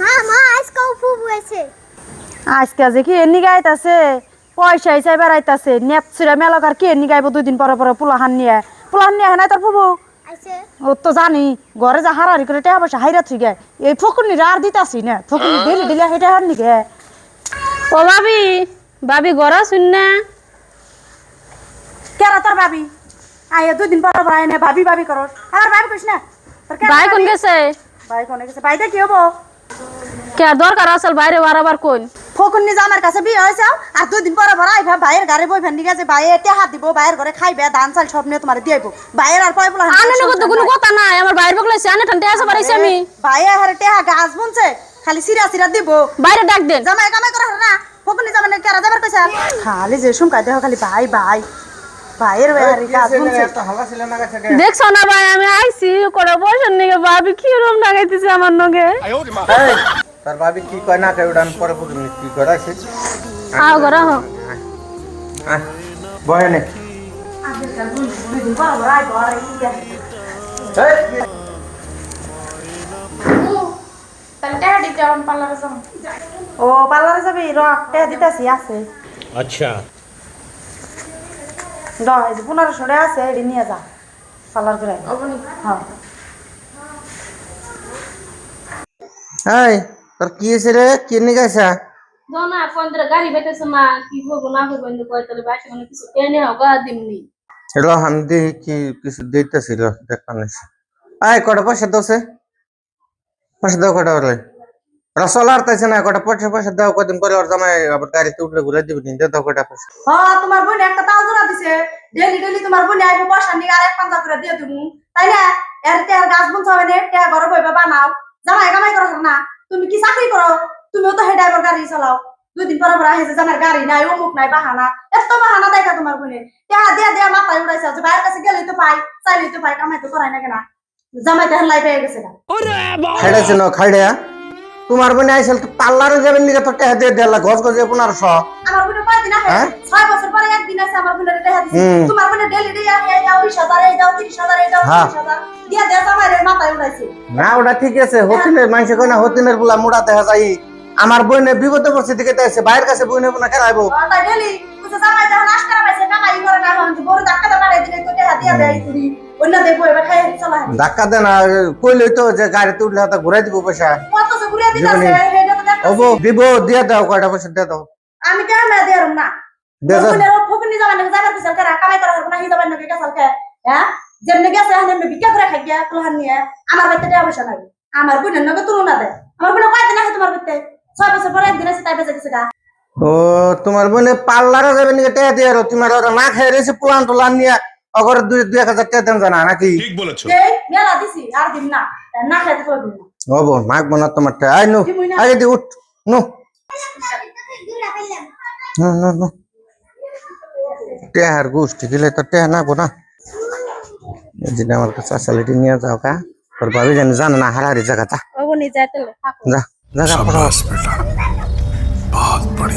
মা মা আজকে ফুবু আছে আজকে যে কি এমনি গাইতাছে? পয়সা হিসাবে বেড়াইতাছে। নেপসিরা মেলাকার কি এমনি গাইব দুই দিন পরে পরে পোলাহান নিয়ে? পোলাহান নিয়ে হয় না তার ফুবু? আছে ও তো জানি ঘরে যা হারাহারি করে টাকা পয়সা হাইরা থুই গে এই ফকুনিরা আর দিতাছি না। ফকুনি দিলে দিলে হেঁটে হার নিগে ও ভাবি ভাবি গড়া শুন না? কেন তোর ভাবি? আয় দুই দিন পরে পরে আয় না। ভাবি ভাবি করো আমার ভাবি কইস না। ভাই কোন গেছে? ভাই কোনে গেছে? ভাইটা কি হব? কে দরকার আসল বাইরে বারাবার কোন ফকুনি যে আমার কাছে বিয়ে হয়েছে আর দুই দিন পরে পরে আইবা ভাইয়ের গাড়ি বই ফেন্দি গেছে ভাইয়ে টেহা দিব ভাইয়ের ঘরে খাইবে ধান চাল সব নিয়ে তোমার দিয়ে ভাইয়ের আর পয় পোলা আনে কত কোনো কথা নাই আমার বাইরে বকলাইছে আনে ঠান্ডা আসা পারাইছি আমি। ভাইয়ে হারে টেহা গাছ বুনছে খালি সিরা সিরা দিব। বাইরে ডাক দেন। জামাই কামাই করা না ফকুনি জামাই কেরা যাবার কইছে? খালি যে সুমকা দেহ খালি ভাই ভাই ভাইয়ের হারে গাছ বুনছে। দেখছ না ভাই আমি আইছি করে বসেন নাকি ভাবি কি রুম লাগাইতেছে আমার নগে। এই, তার ভাবি কি কয় না কয় ওটা পরে বুঝুন কি করে আছে আও গরা হ বয় নে। ও পার্লারে যাবি? রক্তে দিতেছি আছে। আচ্ছা। দশ পনেরোশো টাকা আছে এটি নিয়ে যা পার্লার করে হ্যাঁ। তোর কি হয়েছে রে? কি নিয়ে গেছে? দনা পন্দর গাড়ি বেতেছে মা কি করব না করব এনে কয় তাহলে বাসে মানে কিছু টেনে হোক দিমনি এলো আমি দেখি কি কিছু নিছি আয় কটা পয়সা দোসে পয়সা দাও কটা বলে রসল আর তাইছে না কটা পয়সা পয়সা দাও কদিন পরে ওর জামাই আবার গাড়িতে উঠলে ঘুরে দিবি নি দাও কটা পয়সা। হ্যাঁ তোমার বোন একটা তাল জোড়া দিছে। ডেলি ডেলি তোমার বোন আইবো পয়সা নিয়ে আর এক পাঞ্জা করে দিয়ে দিবো তাই না? এর তে গাছ বুন হবে না তে ঘরে বইবে বানাও জামাই কামাই করো না তুমি কি চাকরি করো তুমিও তো হে ড্রাইভার গাড়ি চালাও। দুই দিন পরে পরে গাড়ি নাই অমুক নাই বাহানা। এত বাহানা দেখা তোমার বোনে দিয়া দিয়া মাথায় উড়াইছে বাইরের কাছে গেলেই তো পাই চাইলেই তো পাই কামাই তো করাই না? কেনা জামাই তো হেলাই পেয়ে গেছে না খাইড়াছে না খাইড়া তোমার বোনে আইসাল তো পার্লারে যাবেন নিকে তো টেহা দিয়ে দেলা গজে পনেরোশো আমার বোনে কয়দিন আগে হ্যাঁ? ছয় বছর পরে একদিন আছে আমার বোনের টেহা দিছে। তোমার বোনে ডেলি ডেলি এই দাও বিশ হাজার এই দাও তিরিশ হাজার এই হ্যাঁ। তিরিশ হাজার দিয়া দিয়া জামাই মাথায় উড়াইছে না ওটা ঠিক আছে হতিনের মানুষে কয় না হতিনের বুলা মুড়া দেখা যায় আমার বইনে বিপদে পড়ছে দিকে আছে বাইরের কাছে বোনা খেলাইবো করে না বড় ধাক্কা দেন আর তো যে গাড়িতে উঠলে হয়তো ঘুরাই দিব পয়সা। হব দিব দিয়ে দাও কয়টা পয়সা দিয়ে দাও। আমি কেন না। না ফকুনি পিছল করে কামাই করা হি কে হ্যাঁ? যেমনি গেছে করে খাই গিয়া আমার টাকা পয়সা নাই। আমার বোনের নগে তুলনা দেয় আমার বোনের কয়দিন আছে তোমার বাড়িতে ছয় বছর পরে একদিন আছে তাই বেঁচে গেছে গা। ও তোমার বোনে পার্লারে যাবে নাকি টাকা দিয়ে তোমার ওরা না খাই রয়েছে পোলান টোলান নিয়ে অগর দুই দুই এক হাজার টাকা দেন জানা নাকি? ঠিক বলেছ। মেলা দিছি আর দিন না। না খাইতে পারবি না। হব মাগবো না তোমার টাকা আই নো আগে দি উঠ নো। না না না। টেহার গোষ্ঠী গেলে তো টেহা নাগবো না যেদিন আমার কাছে আসলে নিয়ে যাও কা তোর ভাবি জানি জানো না হারাহারি জায়গাটা। যা জায়গা बहुत बढ़िया